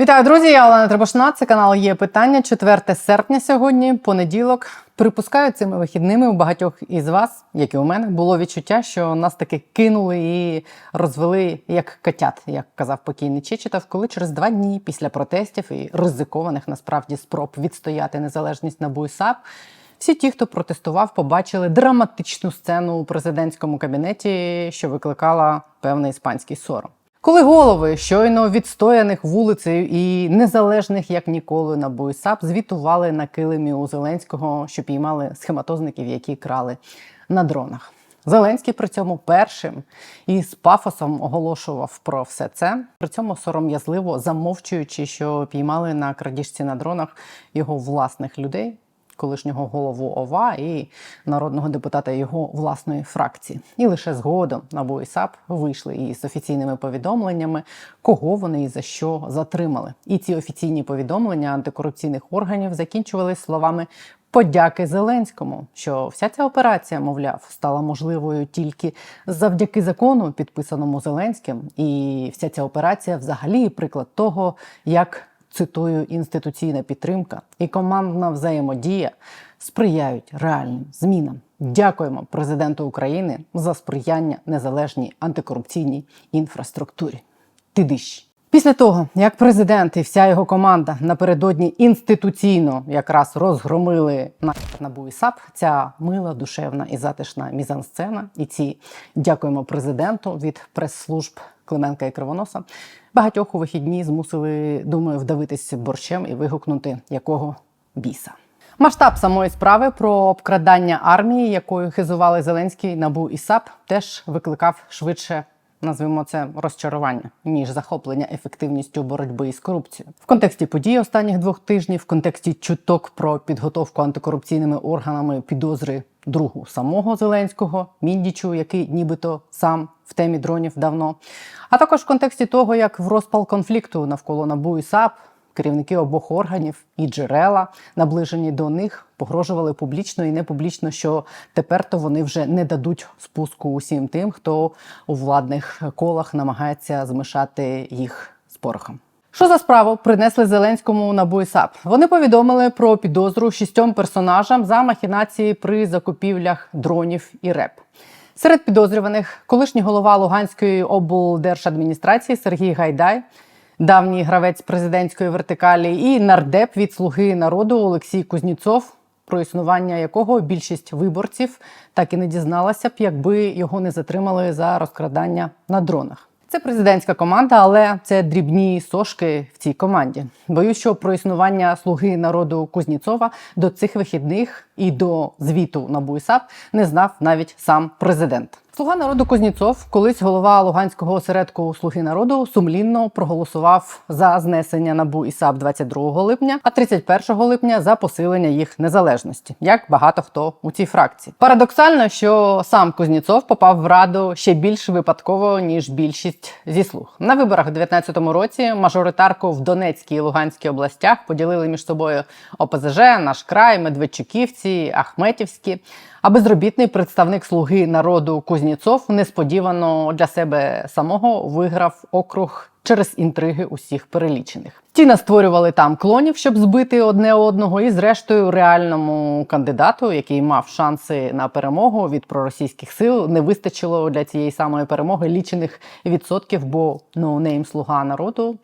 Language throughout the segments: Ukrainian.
Вітаю, друзі! Я Олена Требошна. Це канал є питання. 4 серпня сьогодні, понеділок. Припускаю цими вихідними у багатьох із вас, як і у мене, було відчуття, що нас таки кинули і розвели як котят, як казав покійний Чечетов, коли через два дні після протестів і ризикованих насправді спроб відстояти незалежність НАБУ і САП, всі ті, хто протестував, побачили драматичну сцену у президентському кабінеті, що викликала певний іспанський сором. Коли голови щойно відстояних вулицею і незалежних як ніколи на САП звітували на килимі у Зеленського, що піймали схематозників, які крали на дронах. Зеленський при цьому першим і з пафосом оголошував про все це. При цьому сором'язливо замовчуючи, що піймали на крадіжці на дронах його власних людей, колишнього голову ОВА і народного депутата його власної фракції. І лише згодом НАБУ і САП вийшли із офіційними повідомленнями, кого вони і за що затримали. І ці офіційні повідомлення антикорупційних органів закінчувалися словами. Подяки Зеленському, що вся ця операція, мовляв, стала можливою тільки завдяки закону, підписаному Зеленським, і вся ця операція взагалі приклад того, як цитую інституційна підтримка і командна взаємодія сприяють реальним змінам. Дякуємо президенту України за сприяння незалежній антикорупційній інфраструктурі. Тидищ. Після того, як президент і вся його команда напередодні інституційно якраз розгромили на НАБУ і САП, ця мила, душевна і затишна мізансцена, і ці дякуємо президенту від прес-служб Клименка і Кривоноса, багатьох у вихідні змусили, думаю, вдавитись борщем і вигукнути якого біса. Масштаб самої справи про обкрадання армії, якою хизували Зеленський набу і САП, теж викликав швидше. Назвемо це розчарування ніж захоплення ефективністю боротьби із корупцією. В контексті подій останніх двох тижнів, в контексті чуток про підготовку антикорупційними органами підозри другу самого Зеленського, Міндічу, який нібито сам в темі дронів давно, а також в контексті того, як в розпал конфлікту навколо НАБУ і САП керівники обох органів і джерела, наближені до них, погрожували публічно і непублічно, що тепер то вони вже не дадуть спуску усім тим, хто у владних колах намагається змішати їх з порохом. Що за справу принесли Зеленському на БУІСАП? Вони повідомили про підозру шістьом персонажам за махінації при закупівлях дронів і РЕП. Серед підозрюваних колишній голова Луганської облдержадміністрації Сергій Гайдай, давній гравець президентської вертикалі, і нардеп від слуги народу Олексій Кузніцов, про існування якого більшість виборців так і не дізналася б, якби його не затримали за розкрадання на дронах. Це президентська команда, але це дрібні сошки в цій команді. Боюсь, що про існування слуги народу Кузніцова до цих вихідних і до звіту на БУІСАП не знав навіть сам президент. Слуга народу Кузніцов, колись голова Луганського осередку Слуги народу, сумлінно проголосував за знесення НАБУ і САП 22 липня, а 31 липня за посилення їх незалежності, як багато хто у цій фракції. Парадоксально, що сам Кузніцов попав в раду ще більш випадково ніж більшість зі слуг. На виборах у 2019 році мажоритарку в Донецькій і Луганській областях поділили між собою ОПЗЖ, наш край, Медведчуківці, Ахметівські. А безробітний представник слуги народу Кузніцов несподівано для себе самого виграв округ через інтриги усіх перелічених. Ті настворювали там клонів, щоб збити одне одного, і зрештою реальному кандидату, який мав шанси на перемогу від проросійських сил, не вистачило для цієї самої перемоги лічених відсотків, бо ну нейм слуга народу.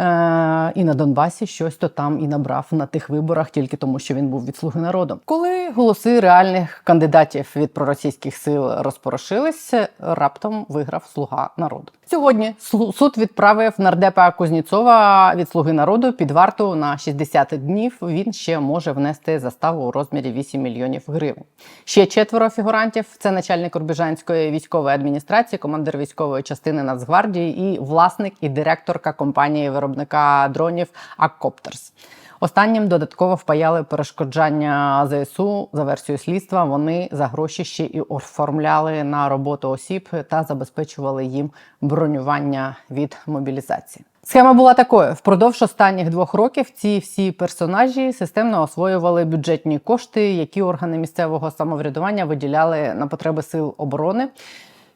Е, і на Донбасі щось то там і набрав на тих виборах тільки тому, що він був від слуги народу. Коли голоси реальних кандидатів від проросійських сил розпорошилися, раптом виграв слуга народу. Сьогодні суд відправив нардепа Кузніцова від слуги народу під варту на 60 днів. Він ще може внести заставу у розмірі 8 мільйонів гривень. Ще четверо фігурантів: це начальник Рубіжанської військової адміністрації, командир військової частини Нацгвардії і власник і директорка компанії виробника дронів Аккоптерс. Останнім додатково впаяли перешкоджання ЗСУ за версією слідства. Вони за гроші ще і оформляли на роботу осіб та забезпечували їм бронювання від мобілізації. Схема була такою: впродовж останніх двох років ці всі персонажі системно освоювали бюджетні кошти, які органи місцевого самоврядування виділяли на потреби сил оборони.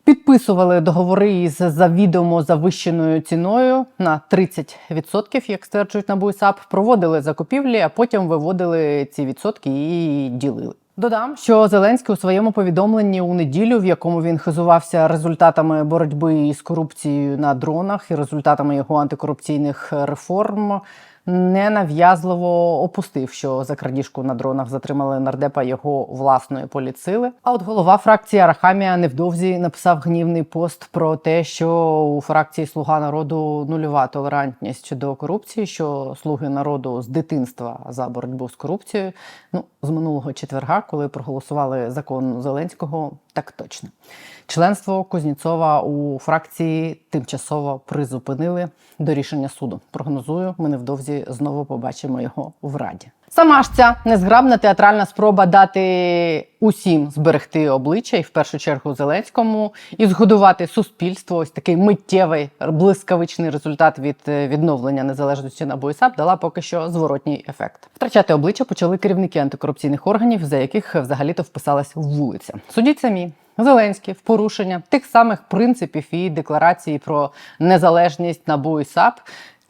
Підписували договори із завідомо завищеною ціною на 30%, як стверджують НАБУ і САП, проводили закупівлі, а потім виводили ці відсотки і ділили. Додам, що Зеленський у своєму повідомленні у неділю, в якому він хизувався результатами боротьби із корупцією на дронах і результатами його антикорупційних реформ, ненав'язливо опустив, що за крадіжку на дронах затримали нардепа його власної поліцили. А от голова фракції Арахамія невдовзі написав гнівний пост про те, що у фракції Слуга народу нульова толерантність до корупції, що слуги народу з дитинства за боротьбу з корупцією. Ну з минулого четверга, коли проголосували закон Зеленського, так точно. Членство Кузнєцова у фракції тимчасово призупинили до рішення суду. Прогнозую, ми невдовзі знову побачимо його в раді. Сама ж ця незграбна театральна спроба дати усім зберегти обличчя, і в першу чергу Зеленському, і згодувати суспільство. Ось такий миттєвий блискавичний результат від е, відновлення незалежності на САП дала поки що зворотній ефект. Втрачати обличчя почали керівники антикорупційних органів, за яких взагалі-то вписалась вулиця. Судіть самі. Зеленський в порушення тих самих принципів і декларації про незалежність НАБУ і САП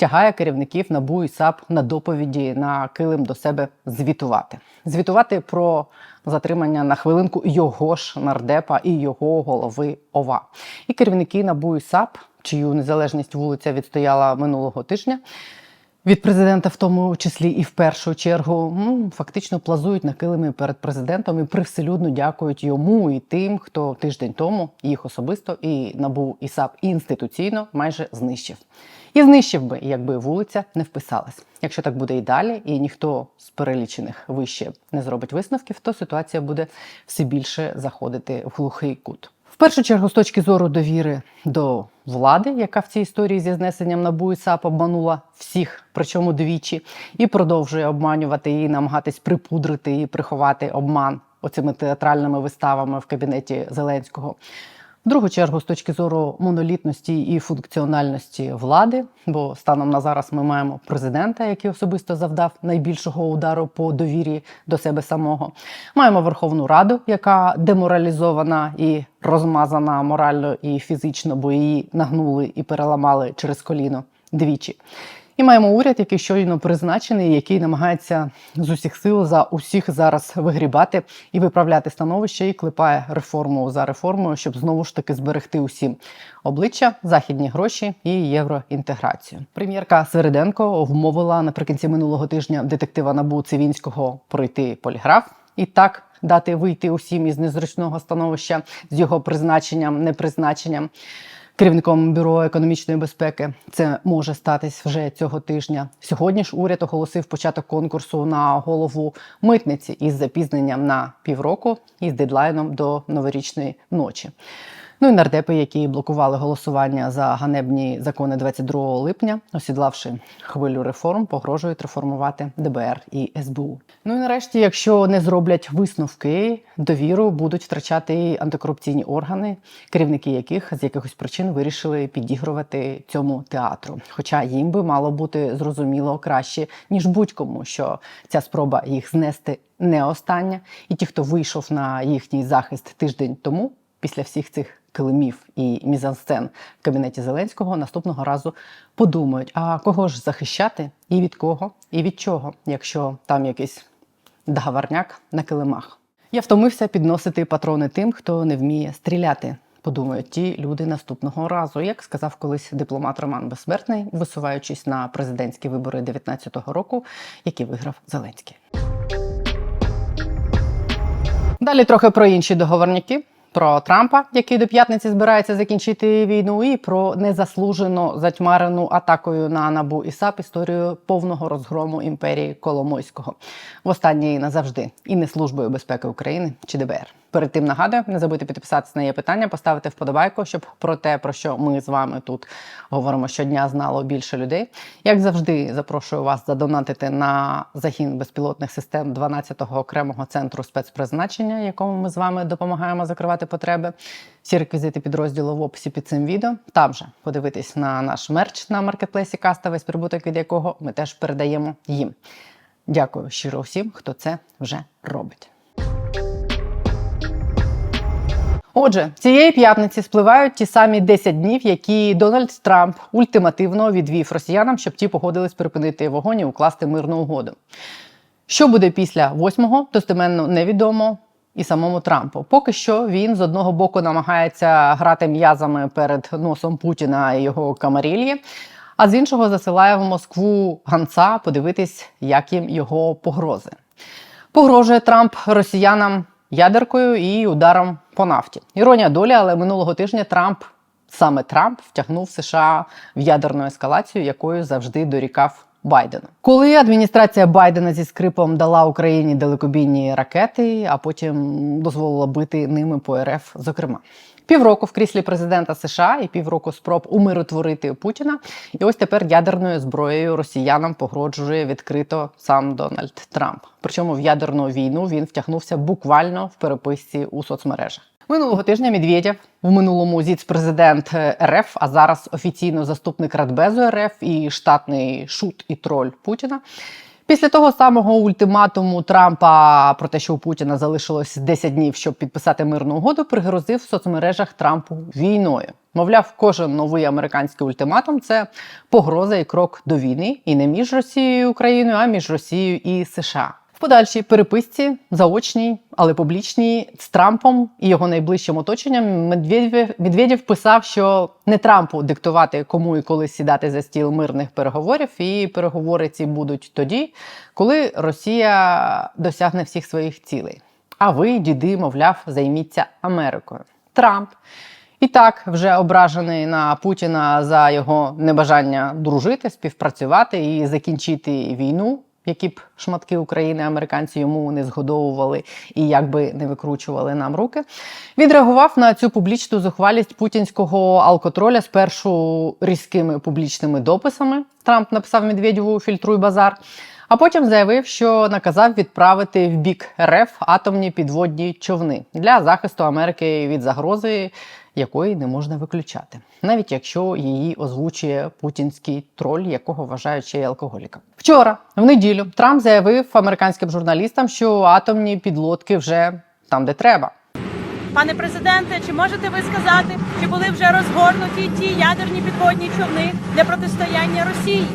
тягає керівників НАБУ і САП на доповіді на килим до себе звітувати. Звітувати про затримання на хвилинку його ж нардепа і його голови ОВА. І керівники НАБУ і САП, чию незалежність вулиця відстояла минулого тижня. Від президента, в тому числі і в першу чергу, ну, фактично плазують на килими перед президентом і привселюдно дякують йому і тим, хто тиждень тому їх особисто і набув і САП інституційно майже знищив. І знищив би, якби вулиця не вписалась. Якщо так буде і далі, і ніхто з перелічених вище не зробить висновків, то ситуація буде все більше заходити в глухий кут. В першу чергу, з точки зору довіри до влади, яка в цій історії зі знесенням НАБУ і САП обманула всіх, причому двічі, і продовжує обманювати її, намагатись припудрити і приховати обман оцими театральними виставами в кабінеті Зеленського. В другу чергу, з точки зору монолітності і функціональності влади, бо станом на зараз ми маємо президента, який особисто завдав найбільшого удару по довірі до себе самого. Маємо Верховну Раду, яка деморалізована і розмазана морально і фізично, бо її нагнули і переламали через коліно двічі. І маємо уряд, який щойно призначений, який намагається з усіх сил за усіх зараз вигрібати і виправляти становище, і клепає реформу за реформою, щоб знову ж таки зберегти усім обличчя, західні гроші і євроінтеграцію. Прем'єрка Свериденко вмовила наприкінці минулого тижня детектива Набу Цивінського пройти поліграф і так дати вийти усім із незручного становища з його призначенням, непризначенням керівником бюро економічної безпеки. Це може статись вже цього тижня. Сьогодні ж уряд оголосив початок конкурсу на голову митниці із запізненням на півроку і з дедлайном до новорічної ночі. Ну і нардепи, які блокували голосування за ганебні закони 22 липня, осідлавши хвилю реформ, погрожують реформувати ДБР і СБУ. Ну і нарешті, якщо не зроблять висновки, довіру будуть втрачати і антикорупційні органи, керівники яких з якихось причин вирішили підігрувати цьому театру. Хоча їм би мало бути зрозуміло краще ніж будь-кому, що ця спроба їх знести не остання, і ті, хто вийшов на їхній захист тиждень тому, після всіх цих килимів і мізансцен в кабінеті Зеленського наступного разу подумають: а кого ж захищати, і від кого, і від чого, якщо там якийсь договорняк на килимах. Я втомився підносити патрони тим, хто не вміє стріляти. Подумають ті люди наступного разу, як сказав колись дипломат Роман Безсмертний, висуваючись на президентські вибори 2019 року, які виграв Зеленський. Далі трохи про інші договорняки. Про Трампа, який до п'ятниці збирається закінчити війну, і про незаслужено затьмарену атакою на набу і САП історію повного розгрому імперії Коломойського. Востаннє і назавжди, і не службою безпеки України чи ДБР. Перед тим нагадую, не забудьте підписатися на є питання, поставити вподобайку, щоб про те, про що ми з вами тут говоримо щодня, знало більше людей. Як завжди, запрошую вас задонатити на загін безпілотних систем 12-го окремого центру спецпризначення, якому ми з вами допомагаємо закривати потреби. Всі реквізити підрозділу в описі під цим відео. Там же подивитись на наш мерч на маркетплейсі Каста, весь прибуток від якого ми теж передаємо їм. Дякую щиро всім, хто це вже робить. Отже, цієї п'ятниці спливають ті самі 10 днів, які Дональд Трамп ультимативно відвів росіянам, щоб ті погодились припинити вогонь і укласти мирну угоду. Що буде після 8-го, достеменно невідомо і самому Трампу. Поки що він з одного боку намагається грати м'язами перед носом Путіна і його камарільї, а з іншого засилає в Москву ганца подивитись, як їм його погрози. Погрожує Трамп росіянам ядеркою і ударом по нафті. Іронія долі, але минулого тижня Трамп, саме Трамп, втягнув США в ядерну ескалацію, якою завжди дорікав Байдену. Коли адміністрація Байдена зі скрипом дала Україні далекобійні ракети, а потім дозволила бити ними по РФ, зокрема. Півроку в кріслі президента США і півроку спроб умиротворити Путіна. І ось тепер ядерною зброєю росіянам погрожує відкрито сам Дональд Трамп. Причому в ядерну війну він втягнувся буквально в переписці у соцмережах. Минулого тижня Медведєв в минулому зіцпрезидент РФ, а зараз офіційно заступник Радбезу РФ і штатний шут і троль Путіна. Після того самого ультиматуму Трампа про те, що у Путіна залишилось 10 днів, щоб підписати мирну угоду, пригрозив в соцмережах Трампу війною. Мовляв, кожен новий американський ультиматум це погроза і крок до війни, і не між Росією і Україною, а між Росією і США. Подальшій переписці заочній, але публічній з Трампом і його найближчим оточенням Медведєв писав, що не Трампу диктувати, кому і коли сідати за стіл мирних переговорів, і переговори ці будуть тоді, коли Росія досягне всіх своїх цілей. А ви, діди, мовляв, займіться Америкою. Трамп. І так вже ображений на Путіна за його небажання дружити, співпрацювати і закінчити війну, які б шматки України американці йому не згодовували і як би не викручували нам руки. Відреагував на цю публічну зухвалість путінського алкотроля спершу різкими публічними дописами. Трамп написав Медведєву фільтруй базар. А потім заявив, що наказав відправити в бік РФ атомні підводні човни для захисту Америки від загрози, якої не можна виключати, навіть якщо її озвучує путінський троль, якого вважають ще й алкоголіком. Вчора, в неділю, Трамп заявив американським журналістам, що атомні підлодки вже там, де треба. Пане президенте, чи можете ви сказати, чи були вже розгорнуті ті ядерні підводні човни для протистояння Росії?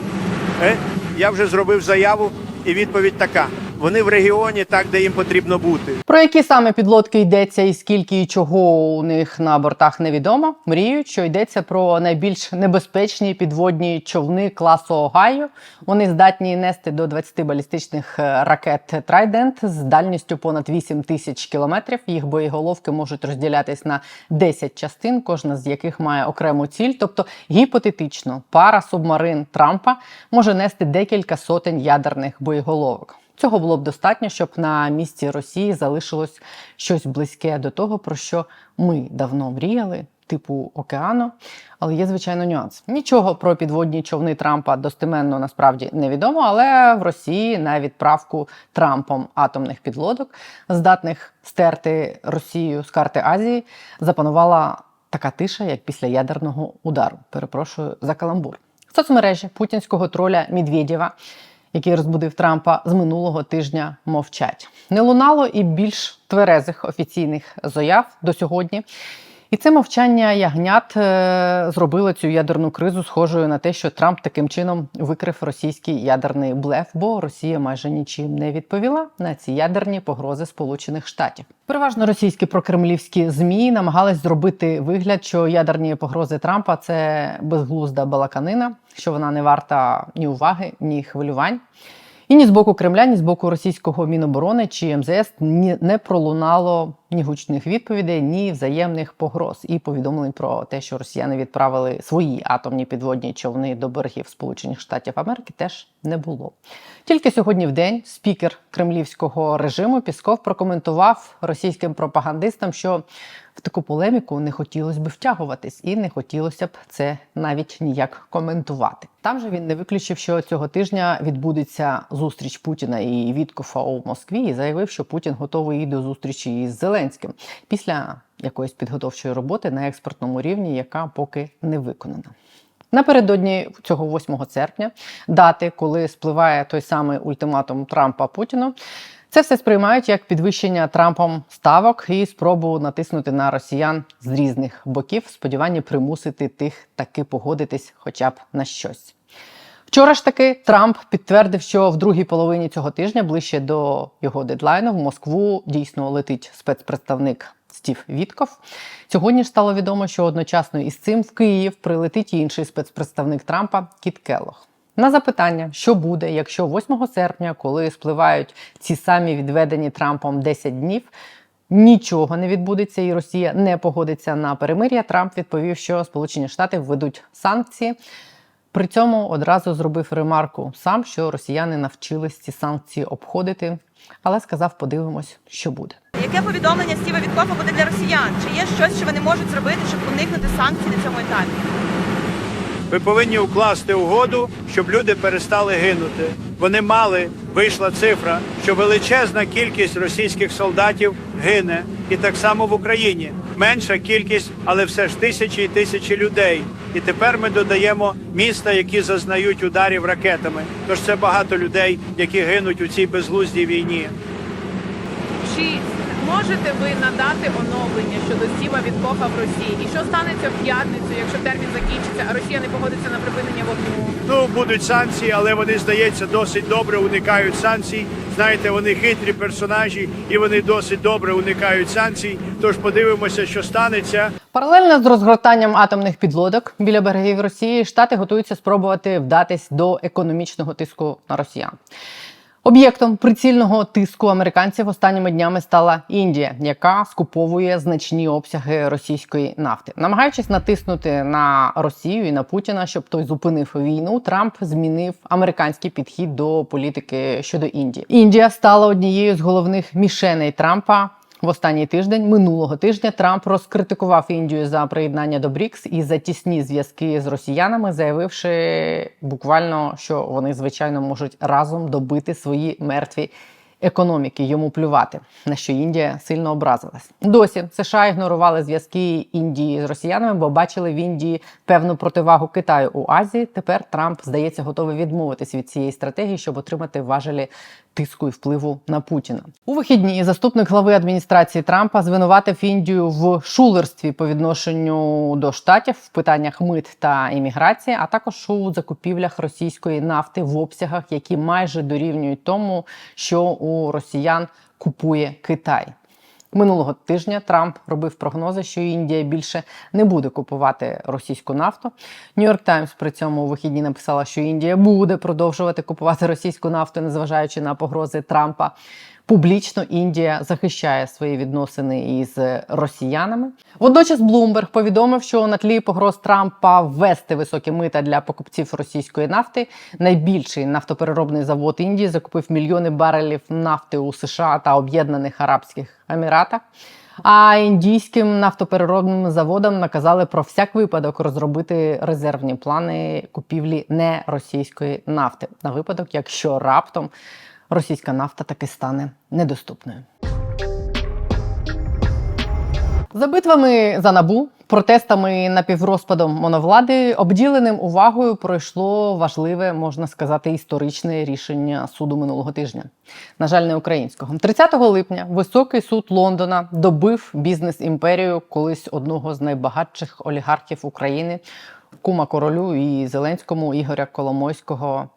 Е, Я вже зробив заяву, і відповідь така: вони в регіоні, так де їм потрібно бути. Про які саме підлодки йдеться і скільки і чого у них на бортах невідомо. Мріють, що йдеться про найбільш небезпечні підводні човни класу Огайо. Вони здатні нести до 20 балістичних е, ракет Трайдент з дальністю понад 8 тисяч кілометрів. Їх боєголовки можуть розділятись на 10 частин, кожна з яких має окрему ціль. Тобто гіпотетично пара субмарин Трампа може нести декілька сотень ядерних боєголовок. Цього було б достатньо, щоб на місці Росії залишилось щось близьке до того, про що ми давно мріяли, типу океану. Але є, звичайно, нюанс. Нічого про підводні човни Трампа достеменно насправді невідомо, але в Росії на відправку Трампом атомних підлодок, здатних стерти Росію з карти Азії, запанувала така тиша, як після ядерного удару. Перепрошую за каламбур. Соцмережі путінського троля Медведєва який розбудив Трампа з минулого тижня, мовчать. Не лунало і більш тверезих офіційних заяв до сьогодні. І це мовчання ягнят е, зробило цю ядерну кризу схожою на те, що Трамп таким чином викрив російський ядерний блеф, бо Росія майже нічим не відповіла на ці ядерні погрози Сполучених Штатів. Переважно російські прокремлівські змі намагались зробити вигляд, що ядерні погрози Трампа це безглузда балаканина, що вона не варта ні уваги, ні хвилювань. І ні з боку Кремля, ні з боку російського міноборони чи МЗС не пролунало ні гучних відповідей, ні взаємних погроз і повідомлень про те, що росіяни відправили свої атомні підводні човни до берегів Сполучених Штатів Америки, теж не було. Тільки сьогодні в день спікер кремлівського режиму Пісков прокоментував російським пропагандистам, що в таку полеміку не хотілося б втягуватись, і не хотілося б це навіть ніяк коментувати. Там же він не виключив, що цього тижня відбудеться зустріч Путіна і Віткофа у Москві, і заявив, що Путін готовий і до зустрічі із Зеленським після якоїсь підготовчої роботи на експертному рівні, яка поки не виконана. Напередодні цього 8 серпня, дати, коли спливає той самий ультиматум Трампа Путіну, Це все сприймають як підвищення Трампом ставок і спробу натиснути на росіян з різних боків, в сподіванні примусити тих таки погодитись хоча б на щось. Вчора ж таки Трамп підтвердив, що в другій половині цього тижня, ближче до його дедлайну, в Москву дійсно летить спецпредставник Стів Вітков. Сьогодні ж стало відомо, що одночасно із цим в Київ прилетить інший спецпредставник Трампа Кіт Келлог. На запитання, що буде, якщо 8 серпня, коли спливають ці самі відведені Трампом 10 днів, нічого не відбудеться, і Росія не погодиться на перемир'я. Трамп відповів, що Сполучені Штати введуть санкції. При цьому одразу зробив ремарку сам, що росіяни навчились ці санкції обходити, але сказав, подивимось, що буде. Яке повідомлення Стіва Віткофа буде для росіян? Чи є щось, що вони можуть зробити, щоб уникнути санкцій на цьому етапі? Ви повинні укласти угоду, щоб люди перестали гинути. Вони мали, вийшла цифра, що величезна кількість російських солдатів гине, і так само в Україні. Менша кількість, але все ж тисячі і тисячі людей. І тепер ми додаємо міста, які зазнають ударів ракетами. Тож це багато людей, які гинуть у цій безглуздій війні. Можете ви надати оновлення щодо Стіва Віткофа в Росії? І що станеться в п'ятницю, якщо термін закінчиться, а Росія не погодиться на припинення вогню? Ну, будуть санкції, але вони, здається, досить добре уникають санкцій. Знаєте, вони хитрі персонажі і вони досить добре уникають санкцій. Тож подивимося, що станеться. Паралельно з розгортанням атомних підлодок біля берегів Росії штати готуються спробувати вдатись до економічного тиску на росіян. Об'єктом прицільного тиску американців останніми днями стала Індія, яка скуповує значні обсяги російської нафти. Намагаючись натиснути на Росію і на Путіна, щоб той зупинив війну, Трамп змінив американський підхід до політики щодо Індії. Індія стала однією з головних мішеней Трампа. В останній тиждень минулого тижня Трамп розкритикував Індію за приєднання до БРІКС і за тісні зв'язки з росіянами, заявивши буквально, що вони звичайно можуть разом добити свої мертві економіки. Йому плювати на що Індія сильно образилась. Досі США ігнорували зв'язки Індії з росіянами, бо бачили в Індії певну противагу Китаю у Азії. Тепер Трамп здається готовий відмовитись від цієї стратегії, щоб отримати важелі тиску і впливу на Путіна. У вихідні заступник глави адміністрації Трампа звинуватив Індію в шулерстві по відношенню до штатів в питаннях мит та імміграції, а також у закупівлях російської нафти в обсягах, які майже дорівнюють тому, що у росіян купує Китай. Минулого тижня Трамп робив прогнози, що Індія більше не буде купувати російську нафту. Нью-Йорк Таймс при цьому у вихідні написала, що Індія буде продовжувати купувати російську нафту, незважаючи на погрози Трампа. Публічно Індія захищає свої відносини із росіянами. Водночас Блумберг повідомив, що на тлі погроз Трампа ввести високі мита для покупців російської нафти. Найбільший нафтопереробний завод Індії закупив мільйони барелів нафти у США та Об'єднаних Арабських Еміратах. А індійським нафтопереробним заводам наказали про всяк випадок розробити резервні плани купівлі не російської нафти на випадок, якщо раптом російська нафта таки стане недоступною. За битвами за набу, протестами напіврозпадом моновлади, обділеним увагою пройшло важливе, можна сказати, історичне рішення суду минулого тижня. На жаль, не українського. 30 липня високий суд Лондона добив бізнес-імперію колись одного з найбагатших олігархів України, кума королю і Зеленському Ігоря Коломойського.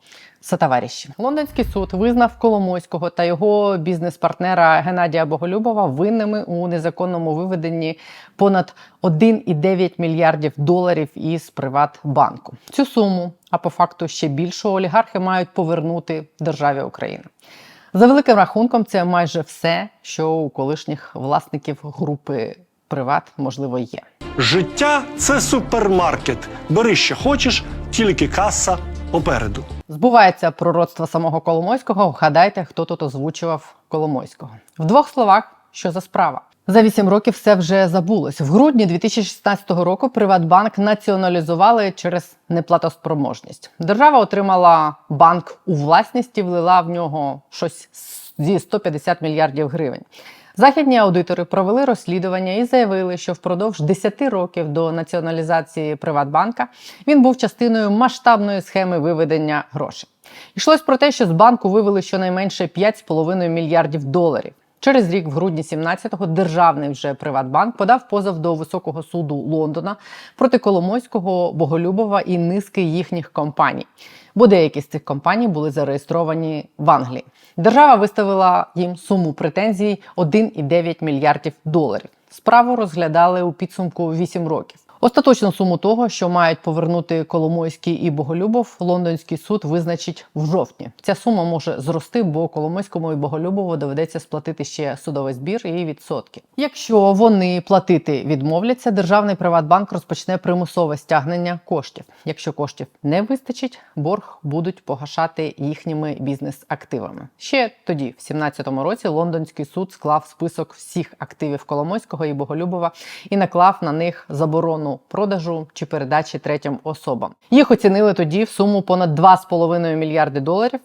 Сатаваріщі. Лондонський суд визнав Коломойського та його бізнес-партнера Геннадія Боголюбова винними у незаконному виведенні понад 1,9 мільярдів доларів із Приватбанку. Цю суму, а по факту ще більше, олігархи мають повернути державі України. За великим рахунком, це майже все, що у колишніх власників групи Приват можливо є. Життя це супермаркет. Бери що хочеш, тільки каса попереду. Збувається пророцтво самого Коломойського. Вгадайте, хто тут озвучував Коломойського. В двох словах, що за справа. За вісім років все вже забулось. В грудні 2016 року Приватбанк націоналізували через неплатоспроможність. Держава отримала банк у власність і влила в нього щось зі 150 мільярдів гривень. Західні аудитори провели розслідування і заявили, що впродовж 10 років до націоналізації Приватбанка він був частиною масштабної схеми виведення грошей. Йшлось про те, що з банку вивели щонайменше 5,5 мільярдів доларів. Через рік, в грудні 17-го, державний вже Приватбанк подав позов до високого суду Лондона проти Коломойського, Боголюбова і низки їхніх компаній. Бо деякі з цих компаній були зареєстровані в Англії. Держава виставила їм суму претензій 1,9 мільярдів доларів. Справу розглядали у підсумку 8 років. Остаточну суму того, що мають повернути Коломойський і Боголюбов, лондонський суд визначить в жовтні. Ця сума може зрости, бо Коломойському і Боголюбову доведеться сплатити ще судовий збір і відсотки. Якщо вони платити відмовляться, державний Приватбанк розпочне примусове стягнення коштів. Якщо коштів не вистачить, борг будуть погашати їхніми бізнес-активами. Ще тоді, в 17-му році, лондонський суд склав список всіх активів Коломойського і Боголюбова і наклав на них заборону продажу чи передачі третім особам. Їх оцінили тоді в суму понад 2,5 мільярди доларів.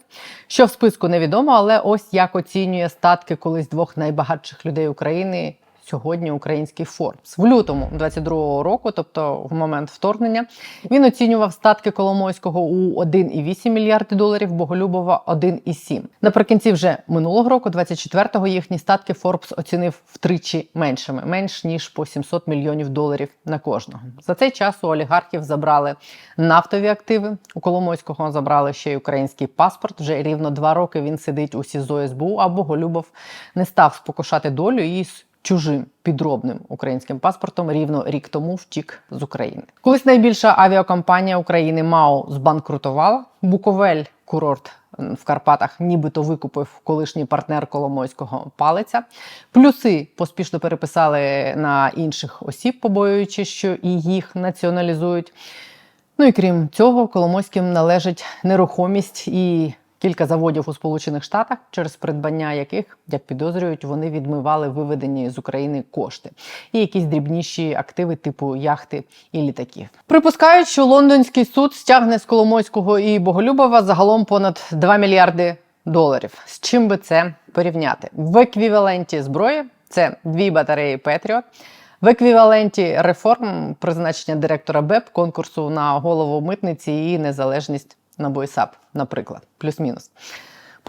Що в списку невідомо, але ось як оцінює статки колись двох найбагатших людей України. Сьогодні український Форбс в лютому 22-го року, тобто в момент вторгнення, він оцінював статки Коломойського у 1,8 мільярди доларів, Боголюбова 1,7. Наприкінці вже минулого року, 24-го, їхні статки Форбс оцінив втричі меншими, менш ніж по 700 мільйонів доларів на кожного. За цей час у олігархів забрали нафтові активи. У Коломойського забрали ще й український паспорт. Вже рівно два роки він сидить у СІЗО СБУ, а Боголюбов не став спокушати долю і чужим підробним українським паспортом рівно рік тому втік з України. Колись найбільша авіакомпанія України МАО збанкрутувала. Буковель курорт в Карпатах нібито викупив колишній партнер Коломойського палиця. Плюси поспішно переписали на інших осіб, побоюючись, що і їх націоналізують. Ну і крім цього, Коломойським належить нерухомість і кілька заводів у Сполучених Штатах, через придбання яких, як підозрюють, вони відмивали виведені з України кошти і якісь дрібніші активи, типу яхти і літаків. Припускають, що лондонський суд стягне з Коломойського і Боголюбова загалом понад 2 мільярди доларів. З чим би це порівняти? В еквіваленті зброї це дві батареї Петріот. В еквіваленті реформ призначення директора БЕП, конкурсу на голову митниці і незалежність на БОЙСАП, наприклад, плюс-мінус.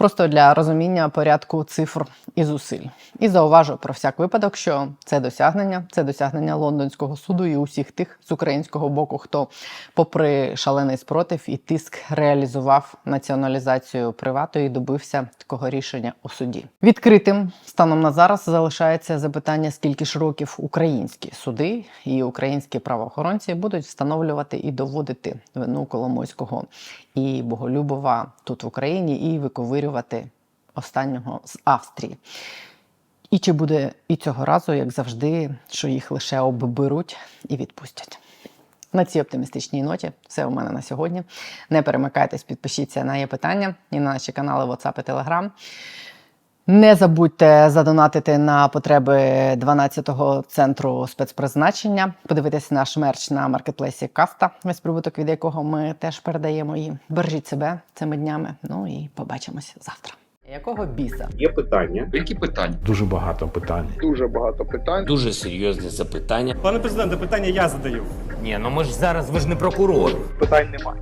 Просто для розуміння порядку цифр і зусиль. І зауважу про всяк випадок, що це досягнення, це досягнення лондонського суду і усіх тих з українського боку, хто, попри шалений спротив і тиск, реалізував націоналізацію привату і добився такого рішення у суді. Відкритим станом на зараз залишається запитання, скільки ж років українські суди і українські правоохоронці будуть встановлювати і доводити вину Коломойського і Боголюбова тут в Україні і виковирювати останнього з Австрії. І чи буде і цього разу, як завжди, що їх лише обберуть і відпустять. На цій оптимістичній ноті все у мене на сьогодні. Не перемикайтесь, підпишіться на є питання і на наші канали WhatsApp і Telegram. Не забудьте задонатити на потреби 12-го центру спецпризначення. Подивитися наш мерч на маркетплейсі Каста, весь прибуток від якого ми теж передаємо їм. Бережіть себе цими днями. Ну і побачимось завтра. Якого біса? Є питання. Які питання? Дуже багато питань. Дуже багато питань. Дуже серйозні запитання. Пане президенте, питання я задаю. Ні, ну ми ж зараз ви ж не прокурор. Питань немає.